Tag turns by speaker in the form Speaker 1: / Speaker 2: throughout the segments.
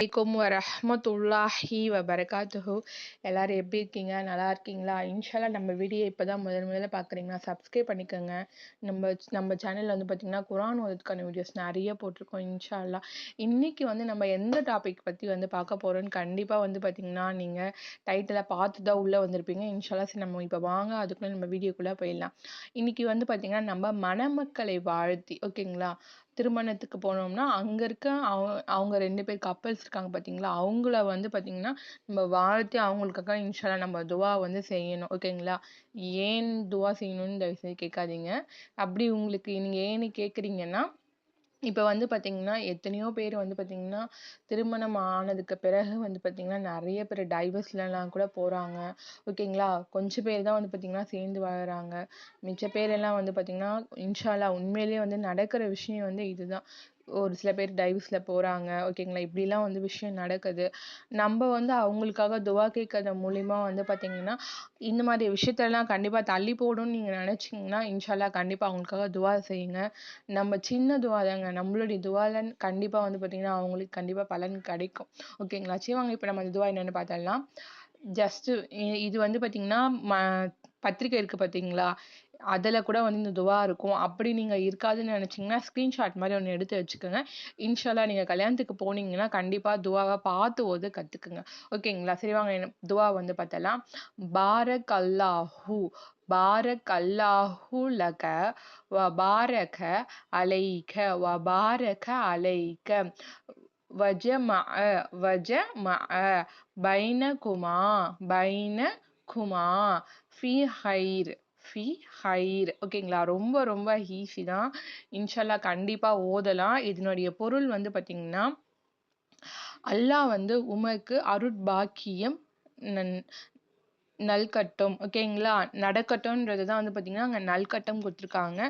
Speaker 1: அலைக்கும் வரமத்துல்லாஹி வரகாத்துஹு எல்லோரும் எப்படி இருக்கீங்க நல்லா இருக்கீங்களா இன்ஷால்லாம் நம்ம வீடியோ இப்போ தான் முதல் முதல்ல பார்க்குறீங்கன்னா சப்ஸ்கிரைப் பண்ணிக்கோங்க நம்ம நம்ம சேனலில் வந்து பார்த்தீங்கன்னா குரான் ஓதுக்கான வீடியோஸ் நிறைய போட்டிருக்கோம் இன்ஷால்லா இன்றைக்கி வந்து நம்ம எந்த டாபிக் பற்றி வந்து பார்க்க போகிறோன்னு கண்டிப்பாக வந்து பார்த்தீங்கன்னா நீங்கள் டைட்டிலை பார்த்து தான் உள்ளே வந்திருப்பீங்க இன்ஷால்லா சரி நம்ம இப்போ வாங்க அதுக்குள்ளே நம்ம வீடியோக்குள்ளே போயிடலாம் இன்றைக்கி வந்து பார்த்தீங்கன்னா நம்ம மணமக்களை வாழ்த்தி ஓகேங்களா திருமணத்துக்கு போனோம்னா அங்கே இருக்க அவ அவங்க ரெண்டு பேர் கப்புல்ஸ் இருக்காங்க பார்த்தீங்களா அவங்கள வந்து பார்த்தீங்கன்னா நம்ம வாழ்த்தி அவங்களுக்காக இன்ஷால்லா நம்ம துவா வந்து செய்யணும் ஓகேங்களா ஏன் துவா செய்யணும்னு தயவுசெய்து கேட்காதீங்க அப்படி உங்களுக்கு நீங்கள் ஏன்னு கேட்குறீங்கன்னா இப்போ வந்து பார்த்தீங்கன்னா எத்தனையோ பேர் வந்து பார்த்தீங்கன்னா திருமணம் ஆனதுக்கு பிறகு வந்து பார்த்தீங்கன்னா நிறைய பேர் டைவர்ஸ்லலாம் கூட போகிறாங்க ஓகேங்களா கொஞ்சம் பேர் தான் வந்து பார்த்தீங்கன்னா சேர்ந்து வாழுறாங்க மிச்ச பேரெல்லாம் வந்து பார்த்தீங்கன்னா இன்ஷாலா உண்மையிலேயே வந்து நடக்கிற விஷயம் வந்து இதுதான் ஒரு சில பேர் டைவ்ஸில் போகிறாங்க ஓகேங்களா இப்படிலாம் வந்து விஷயம் நடக்குது நம்ம வந்து அவங்களுக்காக துவா கேட்கறது மூலிமா வந்து பார்த்திங்கன்னா இந்த மாதிரி விஷயத்தெல்லாம் கண்டிப்பாக தள்ளி போடணும்னு நீங்கள் நினச்சிங்கன்னா இன்ஷால்லா கண்டிப்பாக அவங்களுக்காக துவா செய்யுங்க நம்ம சின்ன துவா தாங்க நம்மளுடைய துவால கண்டிப்பாக வந்து பார்த்திங்கன்னா அவங்களுக்கு கண்டிப்பாக பலன் கிடைக்கும் ஓகேங்களா சரி வாங்க இப்போ நம்ம அந்த துவா என்னென்னு பார்த்தோம்னா ஜஸ்ட்டு இது வந்து பார்த்திங்கன்னா ம பத்திரிக்கை இருக்குது பார்த்தீங்களா அதில் கூட வந்து இந்த துவா இருக்கும் அப்படி நீங்கள் இருக்காதுன்னு நினச்சிங்கன்னா ஸ்க்ரீன்ஷாட் மாதிரி ஒன்று எடுத்து வச்சுக்கோங்க இன்ஷாலாக நீங்கள் கல்யாணத்துக்கு போனீங்கன்னா கண்டிப்பாக துவாவை பார்த்து ஓது கற்றுக்குங்க ஓகேங்களா சரி வாங்க என்ன துவா வந்து பார்த்தலாம் பாரக் அல்லாஹூ பாரக் அல்லாஹூ லக வ பாரக அலைக வ பாரக அலைக வஜ ம வஜ ம பைன குமா பைன குமா ஃபி ஹைர் ஃபி ஹைர் ஓகேங்களா ரொம்ப ரொம்ப ஈஸி தான் இன்ஷல்லா கண்டிப்பாக ஓதலாம் இதனுடைய பொருள் வந்து பார்த்திங்கன்னா அல்லாஹ் வந்து உமக்கு அருட்பாக்கியம் நன் நல்கட்டும் ஓகேங்களா நடக்கட்டும்ன்றது தான் வந்து பார்த்திங்கன்னா அங்கே நல்கட்டம் கொடுத்துருக்காங்க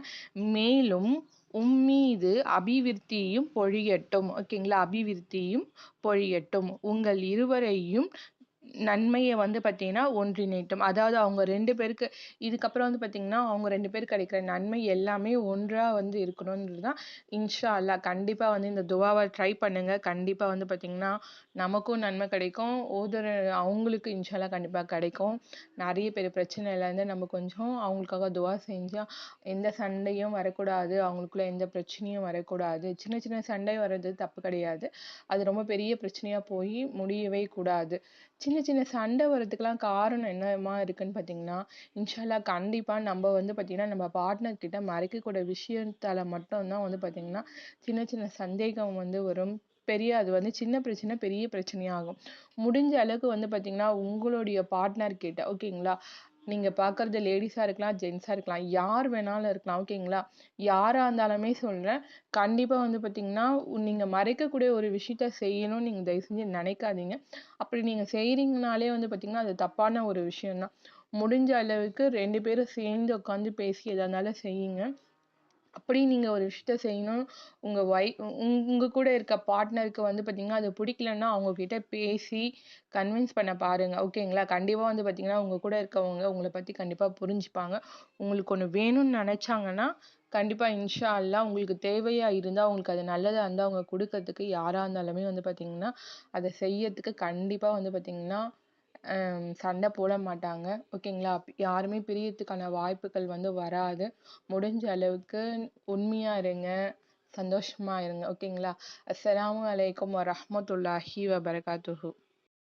Speaker 1: மேலும் உம்மீது அபிவிருத்தியும் பொழியட்டும் ஓகேங்களா அபிவிருத்தியும் பொழியட்டும் உங்கள் இருவரையும் நன்மையை வந்து பார்த்தீங்கன்னா ஒன்றிணைட்டும் அதாவது அவங்க ரெண்டு பேருக்கு இதுக்கப்புறம் வந்து பார்த்தீங்கன்னா அவங்க ரெண்டு பேருக்கு கிடைக்கிற நன்மை எல்லாமே ஒன்றாக வந்து இருக்கணுன்றது தான் இன்ஷா அல்லா கண்டிப்பாக வந்து இந்த துவாவை ட்ரை பண்ணுங்கள் கண்டிப்பாக வந்து பார்த்தீங்கன்னா நமக்கும் நன்மை கிடைக்கும் ஓதர் அவங்களுக்கு இன்ஷாலாக கண்டிப்பாக கிடைக்கும் நிறைய பேர் பிரச்சனையிலேருந்து நம்ம கொஞ்சம் அவங்களுக்காக துவா செஞ்சால் எந்த சண்டையும் வரக்கூடாது அவங்களுக்குள்ள எந்த பிரச்சனையும் வரக்கூடாது சின்ன சின்ன சண்டை வர்றது தப்பு கிடையாது அது ரொம்ப பெரிய பிரச்சனையாக போய் முடியவே கூடாது சின்ன சின்ன சின்ன சண்டை வரதுக்கெலாம் காரணம் என்னமா இருக்குதுன்னு பார்த்தீங்கன்னா இன்ஷால்லா கண்டிப்பாக நம்ம வந்து பார்த்திங்கன்னா நம்ம பார்ட்னர் கிட்ட மறைக்கக்கூட விஷயத்தால் மட்டும்தான் வந்து பார்த்திங்கன்னா சின்ன சின்ன சந்தேகம் வந்து வரும் பெரிய அது வந்து சின்ன பிரச்சனை பெரிய பிரச்சனையாகும் முடிஞ்ச அளவுக்கு வந்து பார்த்திங்கன்னா உங்களுடைய பார்ட்னர் கிட்ட ஓகேங்களா நீங்கள் பார்க்குறது லேடிஸாக இருக்கலாம் ஜென்ஸாக இருக்கலாம் யார் வேணாலும் இருக்கலாம் ஓகேங்களா யாராக இருந்தாலுமே சொல்கிறேன் கண்டிப்பாக வந்து பார்த்தீங்கன்னா நீங்கள் மறைக்கக்கூடிய ஒரு விஷயத்த செய்யணும்னு நீங்கள் தயவு செஞ்சு நினைக்காதீங்க அப்படி நீங்கள் செய்கிறீங்கனாலே வந்து பார்த்தீங்கன்னா அது தப்பான ஒரு விஷயம்தான் முடிஞ்ச அளவுக்கு ரெண்டு பேரும் சேர்ந்து உட்காந்து பேசி எதாக இருந்தாலும் செய்யுங்க அப்படி நீங்கள் ஒரு விஷயத்த செய்யணும் உங்கள் ஒய் உங்கள் கூட இருக்க பார்ட்னருக்கு வந்து பார்த்திங்கன்னா அது பிடிக்கலன்னா அவங்கக்கிட்ட பேசி கன்வின்ஸ் பண்ண பாருங்கள் ஓகேங்களா கண்டிப்பாக வந்து பார்த்திங்கன்னா உங்கள் கூட இருக்கவங்க உங்களை பற்றி கண்டிப்பாக புரிஞ்சுப்பாங்க உங்களுக்கு ஒன்று வேணும்னு நினச்சாங்கன்னா கண்டிப்பாக இன்ஷா அல்லாஹ் உங்களுக்கு தேவையாக இருந்தால் அவங்களுக்கு அது நல்லதாக இருந்தால் அவங்க கொடுக்கறதுக்கு யாராக இருந்தாலுமே வந்து பார்த்திங்கன்னா அதை செய்யறதுக்கு கண்டிப்பாக வந்து பார்த்தீங்கன்னா சண்டை போட மாட்டாங்க ஓகேங்களா யாருமே பிரியறதுக்கான வாய்ப்புகள் வந்து வராது முடிஞ்ச அளவுக்கு உண்மையாக இருங்க சந்தோஷமாக இருங்க ஓகேங்களா அஸ்ஸலாமு அலைக்கும் வரமத்துல்லாஹி வபரகாத்துஹு